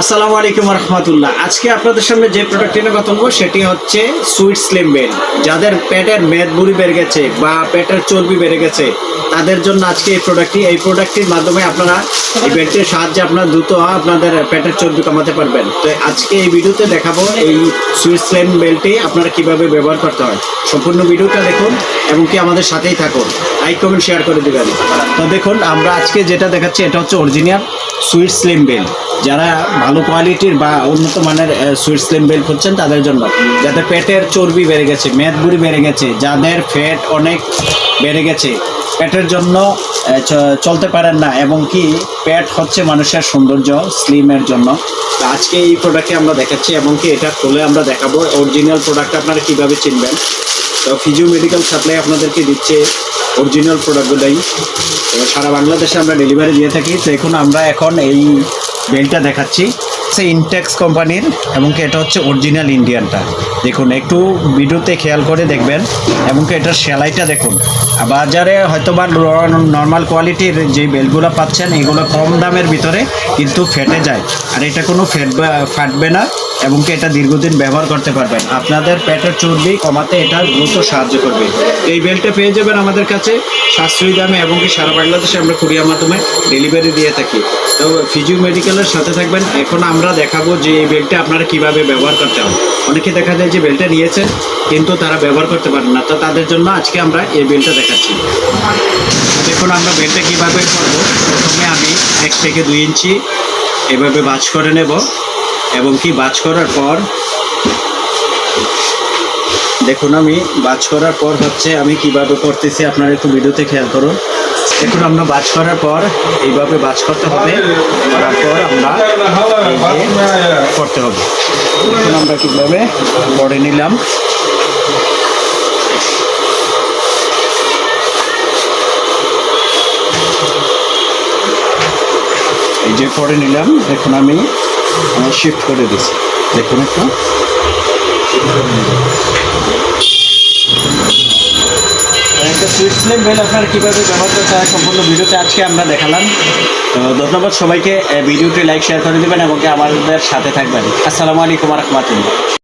আসসালামু আলাইকুম রহমতুল্লাহ। আজকে আপনাদের সামনে যে প্রোডাক্ট নিয়ে কথা বলব, সেটি হচ্ছে সুইট স্লিম বেল যাদের পেটের মেদ বুড়ি বেড়ে গেছে বা পেটের চর্বি বেড়ে গেছে, তাদের জন্য আজকে এই প্রোডাক্টটি এই প্রোডাক্টটির মাধ্যমে আপনারা এই বেলটির সাহায্যে আপনারা দ্রুত আপনাদের পেটের চর্বি কমাতে পারবেন। তো আজকে এই ভিডিওতে দেখাবো এই সুইট স্লিম বেলটি আপনারা কীভাবে ব্যবহার করতে হয়। সম্পূর্ণ ভিডিওটা দেখুন এবং কি আমাদের সাথেই থাকুন। লাইক, কমেন্ট শেয়ার করে দেবেন। তো দেখুন, আমরা আজকে যেটা দেখাচ্ছি, এটা হচ্ছে অরিজিনাল সুইট স্লিম বেল যারা ভালো কোয়ালিটির বা উন্নত মানের সুইট স্লিম বেল করছেন তাদের জন্য। যাদের পেটের চর্বি বেড়ে গেছে মেদবুড়ি বেড়ে গেছে, যাদের ফ্যাট অনেক বেড়ে গেছে, পেটের জন্য চলতে পারেন না। এবং কি, পেট হচ্ছে মানুষের সৌন্দর্য স্লিমের জন্য। আজকে এই প্রোডাক্টে আমরা দেখাচ্ছি এবং কি এটা খুলে আমরা দেখাবো। অরিজিনাল প্রোডাক্ট আপনারা কীভাবে চিনবেন? তো ফিজিও মেডিকেল সাপ্লাই আপনাদেরকে দিচ্ছে অরিজিনাল প্রোডাক্টগুলোই সারা বাংলাদেশে আমরা ডেলিভারি দিয়ে থাকি। তো এখন আমরা এখন এই বেলটা দেখাচ্ছি। সে ইনটেক্স কোম্পানির এবং এটা হচ্ছে অরিজিনাল ইন্ডিয়ানটা দেখুন, একটু ভিডিওতে খেয়াল করে দেখবেন এবং এটার সেলাইটা দেখুন। বাজারে হয়তো বা নর্মাল কোয়ালিটির যে বেলগুলো পাচ্ছেন, এগুলো কম দামের ভিতরে কিন্তু ফেটে যায়। আর এটা কোনো ফেটবে ফাটবে না। এবং কি এটা দীর্ঘদিন ব্যবহার করতে পারবেন। আপনাদের পেটের চর্বি কমাতে এটা দ্রুত সাহায্য করবে। এই বেল্টটা পেয়ে যাবেন আমাদের কাছে সাশ্রয়ী দামে এবং কি সারা বাংলাদেশে আমরা কুরিয়ার মাধ্যমে ডেলিভারি দিয়ে থাকি। তো ফিজিও মেডিকেলের সাথে থাকবেন। এখন আমরা দেখাবো যে এই বেল্টটা আপনারা কীভাবে ব্যবহার করতে হবে। অনেকে দেখা যায় যে বেল্টটা নিয়েছেন, কিন্তু তারা ব্যবহার করতে পারেন না। তো তাদের জন্য আজকে আমরা এই বেল্টটা দেখাচ্ছি। দেখুন, আমরা বেলটা কীভাবে করব? প্রথমে আমি এক থেকে দুই ইঞ্চি এভাবে বাজ করে নেব। এবং কি বাজ করার পর? দেখুন আমি, বাজ করার পর হচ্ছে আমি কীভাবে করতেছি, আপনারা একটু ভিডিওতে খেয়াল করুন। দেখুন, আমরা বাজ করার পর এইভাবে বাজ করতে হবে। করার পর আমরা করতে হবে। দেখুন, আমরা কীভাবে করে নিলাম। এই যে করে নিলাম। দেখুন, আমি শিফট করে দিচ্ছি দেখুন একটু। একটা সুইট স্লিম বেল আপনারা কীভাবে ব্যবহার করতে হয় সম্পূর্ণ ভিডিওতে আজকে আমরা দেখালাম। তো ধন্যবাদ সবাইকে ভিডিওটি লাইক শেয়ার করে দেবেন এবং আমাদের সাথে থাকবেন। আসসালামু আলাইকুম রহমতুল্লাহ।